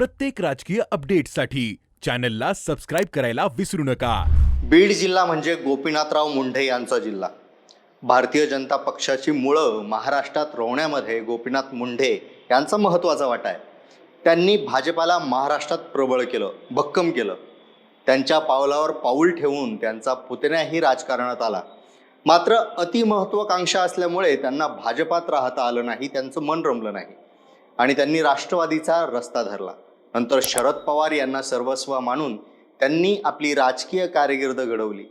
प्रत्येक राजकीय अपडेटसाठी चॅनलला सबस्क्राईब करायला विसरू नका. बीड जिल्हा म्हणजे गोपीनाथराव मुंढे यांचा जिल्हा. भारतीय जनता पक्षाची मुळं महाराष्ट्रात रोवण्यामध्ये गोपीनाथ मुंढे यांचा महत्त्वाचा वाटा आहे. त्यांनी भाजपाला महाराष्ट्रात प्रबळ केलं भक्कम केलं. त्यांच्या पावलावर पाऊल ठेवून त्यांचा पुतण्याही राजकारणात आला. मात्र अतिमहत्वाकांक्षा असल्यामुळे त्यांना भाजपात राहता आलं नाही त्यांचं मन रमलं नाही. आणि त्यांनी राष्ट्रवादीचा रस्ता धरला. नंतर शरद पवार यांना सर्वस्व मानून त्यांनी आपली राजकीय कारकीर्द घडवली.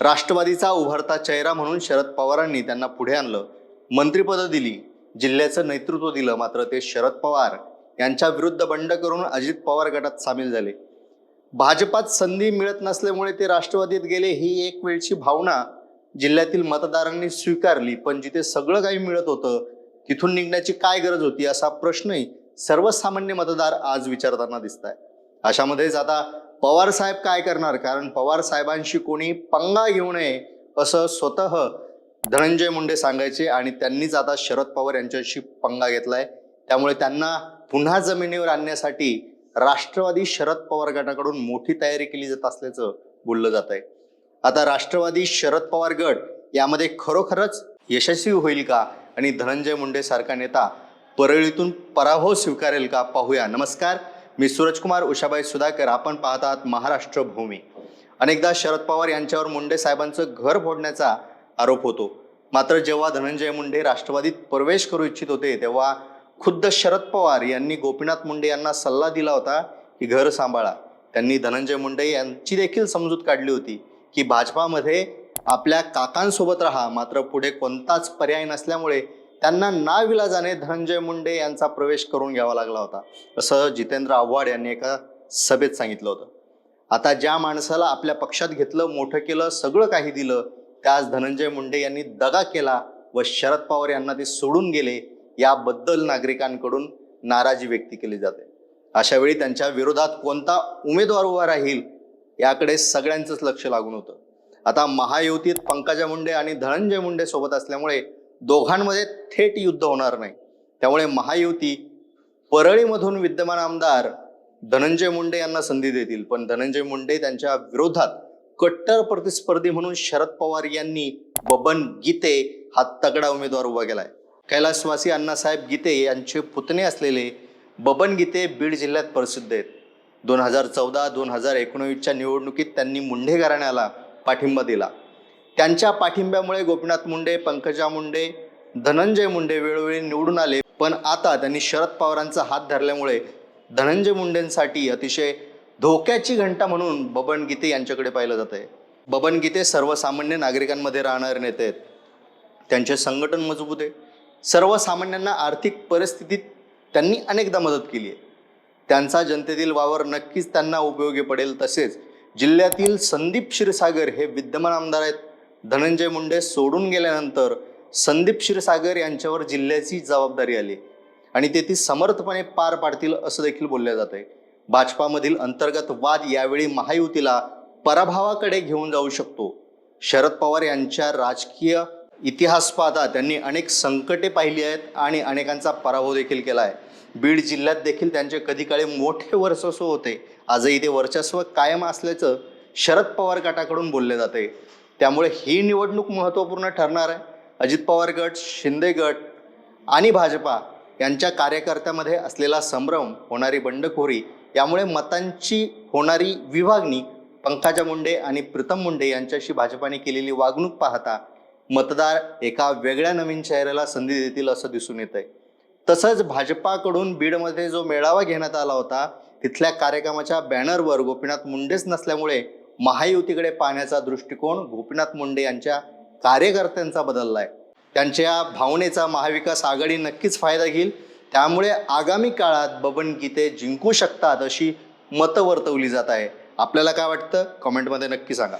राष्ट्रवादीचा उभरता चेहरा म्हणून शरद पवारांनी त्यांना पुढे आणलं. मंत्रिपदं दिली जिल्ह्याचं नेतृत्व दिलं मात्र ते शरद पवार यांच्या विरुद्ध बंड करून अजित पवार गटात सामील झाले. भाजपात संधी मिळत नसल्यामुळे ते राष्ट्रवादीत गेले ही एक वेळची भावना जिल्ह्यातील मतदारांनी स्वीकारली पण जिथे सगळं काही मिळत होतं तिथून निघण्याची काय गरज होती असा प्रश्नही सर्वसामान्य मतदार आज विचारताना दिसत आहे अशामध्येच आता पवार साहेब काय करणार? कारण पवार साहेबांशी कोणी पंगा घेऊ नये असं स्वतः धनंजय मुंडे सांगायचे आणि त्यांनीच आता शरद पवार यांच्याशी पंगा घेतलाय. त्यामुळे त्यांना पुन्हा जमिनीवर आणण्यासाठी राष्ट्रवादी शरद पवार गटाकडून मोठी तयारी केली जात असल्याचं बोललं जात आहे आता राष्ट्रवादी शरद पवार गट यामध्ये खरोखरच यशस्वी होईल का? आणि धनंजय मुंडे सारखा नेता परळीतून पराभव स्वीकारेल का? पाहूया. नमस्कार. मी सूरजकुमार उषाबाई सुधाकर. आपण पाहत आहात महाराष्ट्र भूमी. अनेकदा शरद पवार यांच्यावर मुंडे साहेबांचं घर फोडण्याचा आरोप होतो. मात्र जेव्हा धनंजय मुंडे राष्ट्रवादीत प्रवेश करू इच्छित होते तेव्हा खुद्द शरद पवार यांनी गोपीनाथ मुंडे यांना सल्ला दिला होता की घर सांभाळा. त्यांनी धनंजय मुंडे यांची देखील समजूत काढली होती की भाजपामध्ये आपल्या काकांसोबत राहा. मात्र पुढे कोणताच पर्याय नसल्यामुळे त्यांना नाविलाजाने धनंजय मुंडे यांचा प्रवेश करून घ्यावा लागला होता. असं जितेंद्र आव्हाड यांनी एका सभेत सांगितलं होतं. आता ज्या माणसाला आपल्या पक्षात घेतलं मोठं केलं सगळं काही दिलं त्याच धनंजय मुंडे यांनी दगा केला व शरद पवार यांना ते सोडून गेले याबद्दल नागरिकांकडून नाराजी व्यक्त केली जाते. अशा वेळी त्यांच्या विरोधात कोणता उमेदवार उभा राहील याकडे सगळ्यांचंच लक्ष लागून होतं. आता महायुतीत पंकजा मुंडे आणि धनंजय मुंडे सोबत असल्यामुळे दोघांमध्ये थेट युद्ध होणार नाही. त्यामुळे महायुती परळीमधून विद्यमान आमदार धनंजय मुंडे यांना संधी देतील. पण धनंजय मुंडे त्यांच्या विरोधात कट्टर प्रतिस्पर्धी म्हणून शरद पवार यांनी बबन गीते हा तगडा उमेदवार उभा केलाय. कैलासवासी अण्णासाहेब गीते यांचे पुतणे असलेले बबन गीते बीड जिल्ह्यात प्रसिद्ध आहेत. दोन हजार चौदा दोन हजार एकोणवीसच्या निवडणुकीत त्यांनी मुंढे घराण्याला पाठिंबा दिला. त्यांच्या पाठिंब्यामुळे गोपीनाथ मुंडे पंकजा मुंडे धनंजय मुंडे वेळोवेळी निवडून आले. पण आता त्यांनी शरद पवारांचा हात धरल्यामुळे धनंजय मुंडेंसाठी अतिशय धोक्याची घंटा म्हणून बबन गीते यांच्याकडे पाहिलं जात आहे बबन गीते सर्वसामान्य नागरिकांमध्ये राहणारे नेते आहेत. त्यांचे संघटन मजबूत आहे. सर्वसामान्यांना आर्थिक परिस्थितीत त्यांनी अनेकदा मदत केली आहे. त्यांचा जनतेतील वावर नक्कीच त्यांना उपयोगी पडेल तसेच जिल्ह्यातील संदीप क्षीरसागर हे विद्यमान आमदार आहेत. धनंजय मुंडे सोडून गेल्यानंतर संदीप क्षीरसागर यांच्यावर जिल्ह्याची जबाबदारी आली. आणि ते ती समर्थपणे पार पाडतील असं देखील बोललं जात आहे भाजपामधील अंतर्गत वाद यावेळी महायुतीला पराभवाकडे घेऊन जाऊ शकतो. शरद पवार यांच्या राजकीय इतिहास पाहता त्यांनी अनेक संकटे पाहिली आहेत आणि अनेकांचा पराभव देखील केला आहे. बीड जिल्ह्यात देखील त्यांचे कधी काळी मोठे वर्चस्व होते. आजही ते वर्चस्व कायम असल्याचं शरद पवार गटाकडून बोलले जाते त्यामुळे ही निवडणूक महत्त्वपूर्ण ठरणार आहे. अजित पवार गट शिंदे गट आणि भाजपा यांच्या कार्यकर्त्यामध्ये असलेला संभ्रम होणारी बंडखोरी यामुळे मतांची होणारी विभागणी पंकजा मुंडे आणि प्रीतम मुंडे यांच्याशी भाजपाने केलेली वागणूक पाहता मतदार एका वेगळ्या नवीन चेहऱ्याला संधी देतील असं दिसून येत आहे तसंच भाजपाकडून बीडमध्ये जो मेळावा घेण्यात आला होता तिथल्या कार्यक्रमाच्या बॅनरवर गोपीनाथ मुंडेच नसल्यामुळे महायुतीकडे पाहण्याचा दृष्टिकोन गोपीनाथ मुंडे यांच्या कार्यकर्त्यांचा बदलला आहे त्यांच्या भावनेचा महाविकास आघाडी नक्कीच फायदा घेईल. त्यामुळे आगामी काळात बबन गीते जिंकू शकतात अशी मतं वर्तवली जात आहे. आपल्याला काय वाटतं? कमेंटमध्ये नक्की सांगा.